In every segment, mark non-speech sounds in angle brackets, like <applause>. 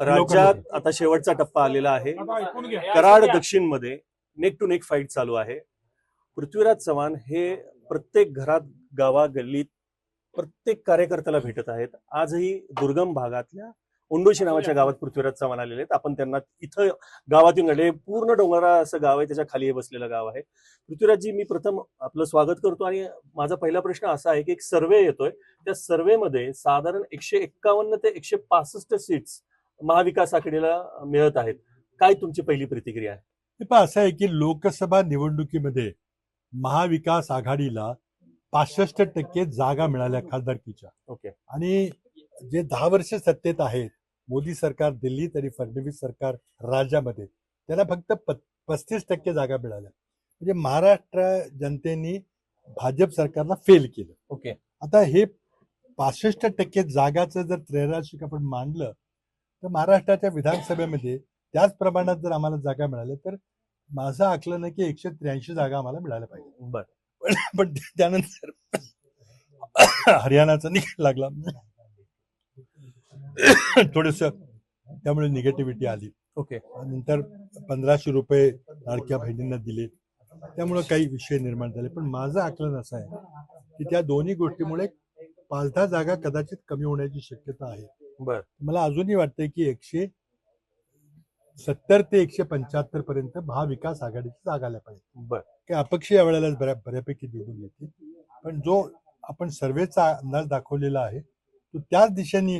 राज्यात आता शेवटचा टप्पा आलेला आहे. कराड दक्षिणमध्ये नेक टू नेक फाईट चालू आहे. पृथ्वीराज चव्हाण हे प्रत्येक घरात गावा गल्लीत प्रत्येक कार्यकर्त्याला भेटत आहेत. आजही दुर्गम भागातल्या उंडोशी नावाच्या गावात पृथ्वीराज चव्हाण आलेले आहेत. आपण त्यांना इथं गावात येऊन आले पूर्ण डोंगरा असं गाव आहे त्याच्याखाली हे बसलेलं गाव आहे. पृथ्वीराजजी मी प्रथम आपलं स्वागत करतो आणि माझा पहिला प्रश्न असा आहे की एक सर्वे येतोय. त्या सर्वेमध्ये साधारण एकशे एक्कावन्न ते एकशे पासष्ट सीट्स महाविकास आघाडीला मिळत आहेत. काय तुमची पहिली प्रतिक्रिया आहे? हे पहा असं आहे की लोकसभा निवडणुकीमध्ये महाविकास आघाडीला पासष्ट टक्के जागा मिळाल्या खासदारकीच्या. ओके. आणि जे दहा वर्ष सत्तेत आहेत मोदी सरकार दिल्लीत आणि फडणवीस सरकार राज्यामध्ये त्यांना फक्त पस्तीस टक्के जागा मिळाल्या. म्हणजे महाराष्ट्र जनतेने भाजप सरकारला फेल केलं. ओके. आता हे पासष्ट टक्के जागाचं जर त्रैराशिक आपण मांडलं तर महाराष्ट्राच्या विधानसभेमध्ये त्याच प्रमाणात जर आम्हाला जागा मिळाल्या तर माझं आकलन आहे की एकशे त्र्याऐंशी जागा आम्हाला मिळाल्या पाहिजे बर. पण पण त्यानंतर हरियाणाचा निकाल लागला. थोडस त्यामुळे निगेटिव्हिटी आली. ओके. नंतर पंधराशे रुपये लाडक्या बहिणींना दिले. त्यामुळे काही विषय निर्माण झाले. पण माझं आकलन असं आहे की त्या दोन्ही गोष्टीमुळे पाच दहा जागा कदाचित कमी होण्याची शक्यता आहे. बर. मला अजूनही वाटतंय की एकशे सत्तर ते एकशे पंच्याहत्तर पर्यंत महाविकास आघाडीची जागा आल्या पाहिजे बर. काही अपक्ष या वेळेला बऱ्या बऱ्यापैकी निवडून येते पण जो आपण सर्वेचा अंदाज दाखवलेला आहे तो त्याच दिशेने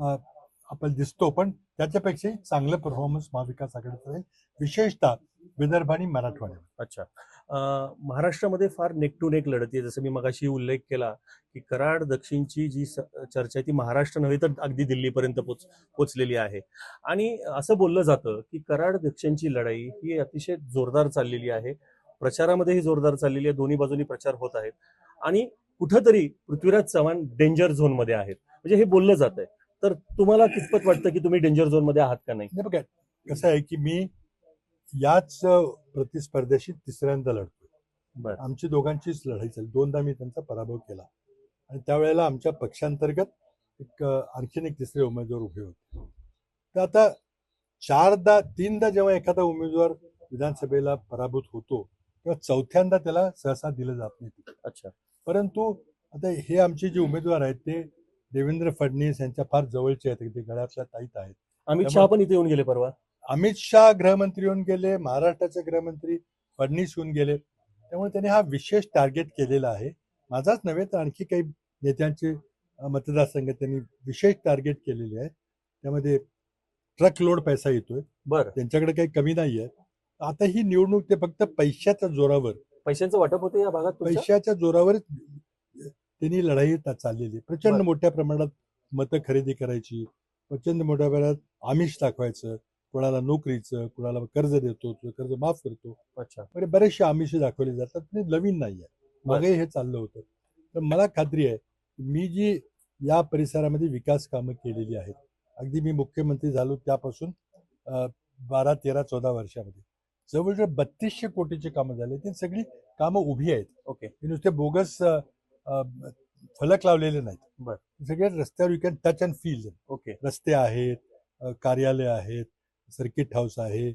आपण दिसतो. पण त्याच्यापेक्षाही चांगलं परफॉर्मन्स महाविकास आघाडीचं आहे. विशेषतः विदर्भ आणि मराठवाड्यात अच्छा. महाराष्ट्रामध्ये फार नेक टू नेक लढती आहे. जसं मी मगाशी उल्लेख केला की कराड दक्षिणची जी चर्चा आहे ती महाराष्ट्र नव्हे तर अगदी दिल्लीपर्यंत पोच पोचलेली आहे. आणि असं बोललं जातं की कराड दक्षिणची लढाई ही अतिशय जोरदार चाललेली आहे. प्रचारामध्येही जोरदार चाललेली आहे. दोन्ही बाजूनी प्रचार होत आहेत. आणि कुठंतरी पृथ्वीराज चव्हाण डेंजर झोनमध्ये आहेत. म्हणजे हे बोललं जात आहे तर तुम्हाला कितपत वाटतं की तुम्ही डेंजर झोनमध्ये आहात का नाही? नाही बघा कसं आहे की मी याच प्रतिस्पर्ध्याशी तिसऱ्यांदा लढतोय. आमची दोघांचीच लढाई झाली. दोनदा मी त्यांचा पराभव केला. आणि त्यावेळेला आमच्या पक्षांतर्गत एक आणखीन एक तिसरे उमेदवार उभे होते. तर आता चारदा तीनदा जेव्हा एखादा उमेदवार विधानसभेला पराभूत होतो तेव्हा चौथ्यांदा त्याला सहसा दिलं जात नाही. अच्छा. परंतु आता हे आमचे जे उमेदवार आहेत ते देवेंद्र फडणवीस यांच्या फार जवळचे आहेत. ते गळ्यातल्या ताईत आहेत. अमित शहा पण इथे येऊन गेले परवा. अमित शाह गृहमंत्री येऊन गेले महाराष्ट्राचे गृहमंत्री फडणवीस येऊन गेले. त्यामुळे त्यांनी हा विशेष टार्गेट केलेला आहे. माझाच नव्हे तर आणखी काही नेत्यांचे मतदारसंघ त्यांनी विशेष टार्गेट केलेले आहेत त्यामध्ये ट्रक लोड पैसा येतोय. बरं. त्यांच्याकडे काही कमी नाही आहे आता ही निवडणूक ते फक्त पैशाच्या जोरावर. पैशांचं वाटप होतं या भागात? पैशाच्या जोरावरच त्यांनी लढाई चाललेली. प्रचंड. मोठ्या प्रमाणात मतं खरेदी करायची प्रचंड मोठ्या प्रमाणात आमिष दाखवायचं कोणाला नोकरीचं कोणाला कर्ज देतो तो कर्ज माफ करतो. अच्छा. म्हणजे बरेचसे आमिष दाखवले जातात हे नवीन नाही आहे मागे हे चाललं होतं. तर मला खात्री आहे मी जी या परिसरामध्ये विकास कामं केलेली आहेत अगदी मी मुख्यमंत्री झालो त्यापासून बारा तेरा चौदा वर्षामध्ये. जवळजवळ बत्तीसशे कोटीची कामं झाली ती सगळी कामं उभी आहेत. ओके. नुसते बोगस फलक लावलेले नाहीत. सगळे रस्त्यावर you can touch and feel okay. रस्ते आहेत कार्यालय आहेत सर्किट हाऊस आहे.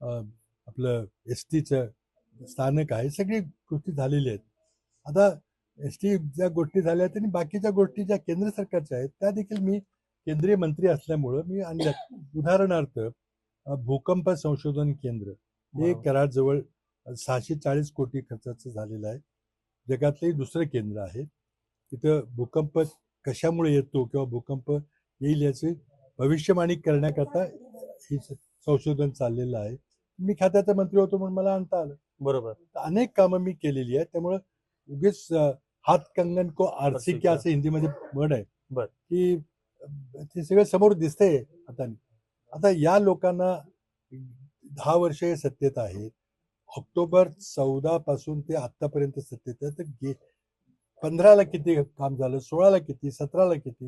आपलं एस टीचं स्थानक आहे. सगळी गोष्टी झालेल्या आहेत. आता एस टी ज्या गोष्टी झाल्या आहेत आणि बाकीच्या गोष्टी ज्या केंद्र सरकारच्या आहेत त्या देखील मी केंद्रीय मंत्री असल्यामुळं मी आणल्या उदाहरणार्थ भूकंप संशोधन केंद्र हे. कराडजवळ सहाशे चाळीस कोटी खर्चाचं झालेलं आहे. जगातलंही दुसरं केंद्र आहे. तिथं भूकंप कशामुळे येतो किंवा भूकंप येईल याची भविष्यवाणी करण्याकरता हे संशोधन चाललेलं आहे. मी खात्याचा मंत्री होतो म्हणून मला आणता आलं. बरोबर. अनेक कामं मी केलेली आहेत. त्यामुळं उगीच हात कंगन को आरसी क्या असं हिंदीमध्ये म्हण आहे. की ते सगळं समोर दिसतंय आता आता या लोकांना दहा वर्ष हे सत्तेत आहेत. ऑक्टोबर चौदा पासून ते आतापर्यंत सत्तेत आहे तर गे पंधराला किती काम झालं सोळाला किती सतराला किती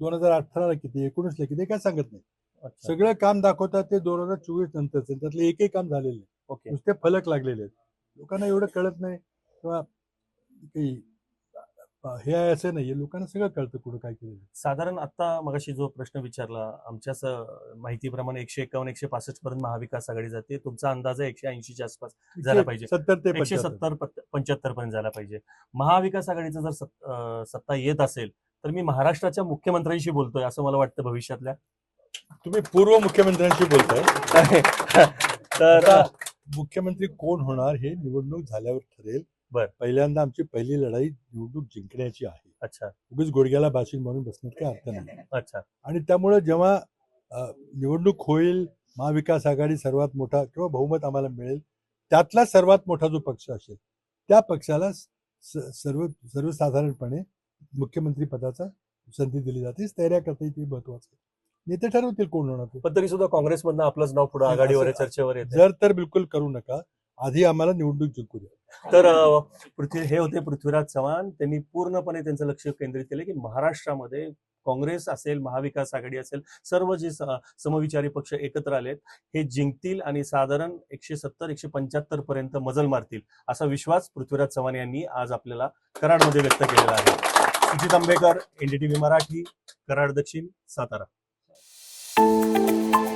दोन हजार अठराला किती एकोणीसला किती काय सांगत नाही. सगळं काम दाखवतात ते दोन हजार चोवीस नंतरचं त्यातलं एकही काम झालेलं नाही. ओके. नुसते फलक लागलेले आहेत. लोकांना एवढं कळत नाही किंवा काही हे आहे असं नाहीये. लोकांना सगळं कळतं कुठं काय केलं साधारण आता मगाशी जो प्रश्न विचारला आमच्याच अं, माहितीप्रमाणे एकशे एकावन्न एकशे पासष्ट पर्यंत महाविकास आघाडी जाते. तुमचा अंदाज आहे एकशे ऐंशीच्या आसपास झाला पाहिजे. सत्तर ते एकशे 75. सत्तर पंच्याहत्तर पर्यंत झाला पाहिजे. महाविकास आघाडीचं जर सत- अं, सत्ता येत असेल तर मी महाराष्ट्राच्या मुख्यमंत्र्यांशी बोलतोय असं मला वाटतं भविष्यातल्या. तुम्ही पूर्व मुख्यमंत्र्यांशी बोलताय. <laughs> तर मुख्यमंत्री कोण होणार हे निवडणूक झाल्यावर ठरेल. बर. पहिल्यांदा आमची पहिली लढाई निवडणूक जिंकण्याची आहे. अच्छा. उगीच गुडघ्याला बाशिंग म्हणून बसण्यात काही अर्थ नाही. अच्छा. आणि त्यामुळे जेव्हा निवडणूक होईल महाविकास आघाडी सर्वात मोठा किंवा बहुमत आम्हाला मिळेल त्यातला सर्वात मोठा जो पक्ष असेल त्या पक्षाला सर्व सर्वसाधारणपणे मुख्यमंत्री पदाचा संधी दिली जाते. तयाऱ्या करता ते महत्वाचं आहे. नेते ठरवतील कोण होणार ते. पण तरी सुद्धा काँग्रेसमधनं आपलंच नाव पुढे आघाडीवर आहे, चर्चेवर येते जर तर बिलकुल करू नका. आधी आम्हाला निवडणूक जिंकू द्या. तर अ, पृथ्वी हे होते पृथ्वीराज चव्हाण. त्यांनी पूर्णपणे त्यांचं लक्ष केंद्रित केलं की महाराष्ट्रामध्ये काँग्रेस असेल महाविकास आघाडी असेल सर्व जे स- समविचारी पक्ष एकत्र आलेत हे जिंकतील आणि साधारण एकशे सत्तर एकशे पंच्याहत्तर पर्यंत मजल मारतील असा विश्वास पृथ्वीराज चव्हाण यांनी आज आपल्याला कराडमध्ये व्यक्त केलेला आहे. Sujit Ambekar NDTV Marathi Karad Dakshin Satara. Thank you.